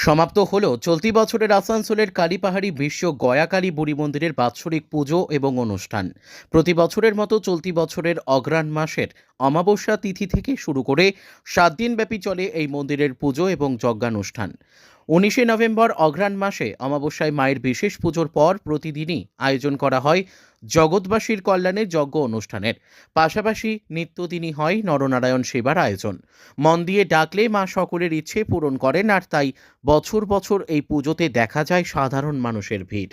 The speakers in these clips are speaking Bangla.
সমাপ্ত হল চলতি বছরের আসানসোলের কালীপাহাড়ি বিশ্ব গয়াকালী বুড়ি মন্দিরের বাৎসরিক পুজো এবং অনুষ্ঠান। প্রতি বছরের মতো চলতি বছরের অগ্রাণ মাসের অমাবস্যা তিথি থেকে শুরু করে সাত দিনব্যাপী চলে এই মন্দিরের পুজো এবং যজ্ঞানুষ্ঠান। উনিশে নভেম্বর অঘ্রাণ মাসে অমাবস্যায় মায়ের বিশেষ পুজোর পর প্রতিদিনই আয়োজন করা হয় জগৎবাসীর কল্যাণে যজ্ঞ অনুষ্ঠানের। পাশাপাশি নিত্যদিনই হয় নরনারায়ণ সেবার আয়োজন। মন দিয়ে ডাকলে মা সকলের ইচ্ছে পূরণ করেন আর তাই বছর বছর এই পুজোতে দেখা যায় সাধারণ মানুষের ভিড়।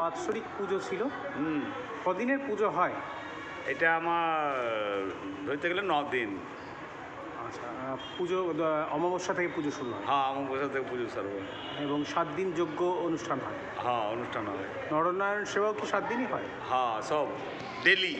বাৎসরিক পুজো ছিল। হুম। কদিনের পুজো হয়? এটা আমার ধরতে গেলে ন দিন। আচ্ছা পুজো অমাবস্যা থেকে পুজো শুরু হয়। হ্যাঁ অমাবস্যা থেকে পুজো সারব এবং সাত দিন যোগ্য অনুষ্ঠান হয়। হ্যাঁ অনুষ্ঠান হয়। নরনারায়ণ সেবাও কি সাত দিনই হয়? হ্যাঁ সব ডেলি।